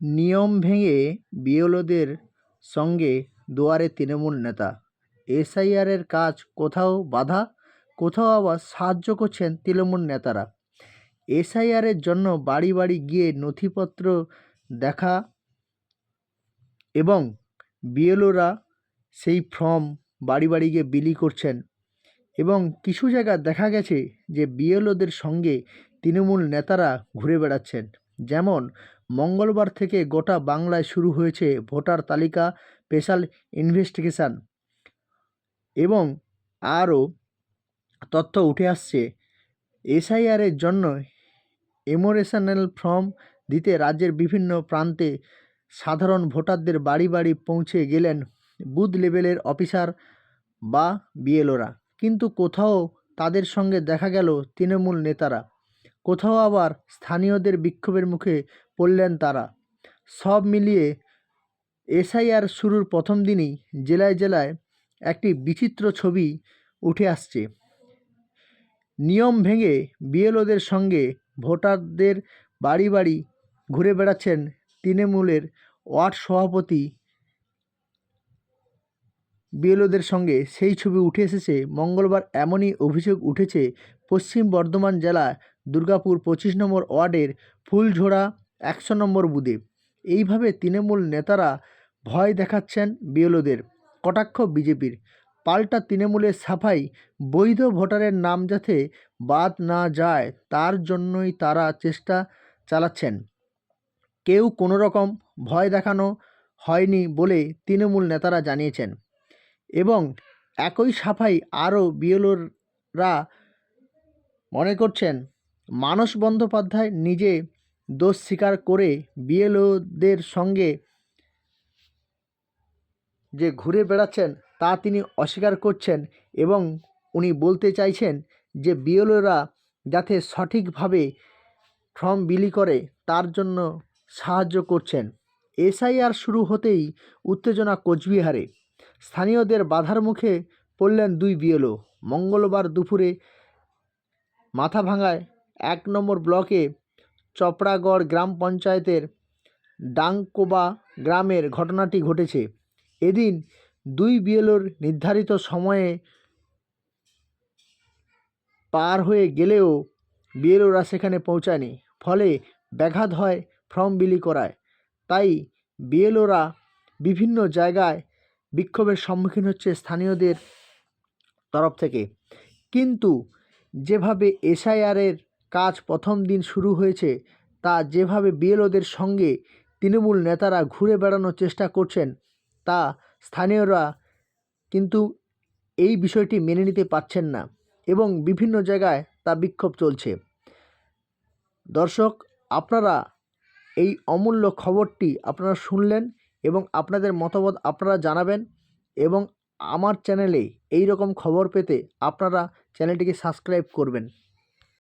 নিয়ম ভেঙে বিএলওদের সঙ্গে দুয়ারে তৃণমূল নেতা। এসআইআরের কাজ কোথাও বাধা, কোথাও আবার সাহায্য করছেন তৃণমূল নেতারা। এসআইআরের জন্য বাড়ি বাড়ি গিয়ে নথিপত্র দেখা এবং বিএলওরা সেই ফর্ম বাড়ি বাড়ি গিয়ে বিলি করছেন এবং কিছু জায়গা দেখা গেছে যে বিএলওদের সঙ্গে তৃণমূল নেতারা ঘুরে বেড়াচ্ছেন। যেমন মঙ্গলবার থেকে গোটা বাংলায় শুরু হয়েছে ভোটার তালিকা, স্পেশাল ইনভেস্টিগেশন। এবং আরও তথ্য উঠে আসছে এসআইআরের জন্য এমোরেশনাল ফর্ম দিতে রাজ্যের বিভিন্ন প্রান্তে সাধারণ ভোটারদের বাড়ি বাড়ি পৌঁছে গেলেন বুথ লেভেলের অফিসার বা বিএলওরা। কিন্তু কোথাও তাদের সঙ্গে দেখা গেল তৃণমূল নেতারা। কোথাও আবার স্থানীয়দের বিক্ষোভের মুখে পড়লেন তারা। সব মিলিয়ে এসআইআর শুরুর প্রথম দিনই জেলায় জেলায় একটি বিচিত্র ছবি উঠে আসছে। নিয়ম ভেঙে বিএলওদের সঙ্গে ভোটারদের বাড়ি বাড়ি ঘুরে বেড়াচ্ছেন তৃণমূলের ওয়ার্ড সভাপতি। বিএলওদের সঙ্গে সেই ছবি উঠে এসেছে। মঙ্গলবার এমনই অভিযোগ উঠেছে, পশ্চিম বর্ধমান জেলা দুর্গাপুর পঁচিশ নম্বর ওয়ার্ডের ফুলঝোড়া একশো নম্বর বুথে এইভাবে তৃণমূল নেতারা ভয় দেখাচ্ছেন বিএলওদের, কটাক্ষ বিজেপির। পাল্টা তৃণমূলের সাফাই বৈধ ভোটারের নাম যাতে বাদ না যায়, তার জন্যই তারা চেষ্টা চালাচ্ছেন। কেউ কোনো রকম ভয় দেখানো হয়নি বলে তৃণমূল নেতারা জানিয়েছেন। এবং একই সাফাই আরও বিএলওরা মনে করছেন, মানস বন্দ্যোপাধ্যায় নিজে দোষ স্বীকার করে বিএলওদের সঙ্গে যে ঘুরে বেড়াচ্ছেন, তা তিনি অস্বীকার করছেন এবং উনি বলতে চাইছেন যে বিএলওরা যাতে সঠিকভাবে ফর্ম বিলি করে, তার জন্য সাহায্য করছেন। এসআইআর শুরু হতেই উত্তেজনা কোচবিহারে। স্থানীয়দের বাধার মুখে পড়লেন দুই বিএলও। মঙ্গলবার দুপুরে মাথাভাঙায় এক নম্বর ব্লকে চপড়াগড় গ্রাম পঞ্চায়েতের ডাংকোবা গ্রামের ঘটনাটি ঘটেছে। এদিন দুই বিএলওর নির্ধারিত সময়ে পার হয়ে গেলেও বিএলওরা সেখানে পৌঁছায়নি, ফলে ব্যাঘাত হয় ফর্ম বিলি করায়। তাই বিএলওরা বিভিন্ন জায়গায় বিক্ষোভের সম্মুখীন হচ্ছে স্থানীয়দের তরফ থেকে। কিন্তু যেভাবে এসআইআরের কাজ প্রথম দিন শুরু হয়েছে, তা যেভাবে বিএলওদের সঙ্গে তৃণমূল নেতারা ঘুরে বেড়ানোর চেষ্টা করছেন, তা স্থানীয়রা কিন্তু এই বিষয়টি মেনে নিতে পারছেন না এবং বিভিন্ন জায়গায় তা বিক্ষোভ চলছে। দর্শক, আপনারা এই অমূল্য খবরটি আপনারা শুনলেন এবং আপনাদের মতামত আপনারা জানাবেন এবং আমার চ্যানেলে এই রকম খবর পেতে আপনারা চ্যানেলটিকে সাবস্ক্রাইব করবেন।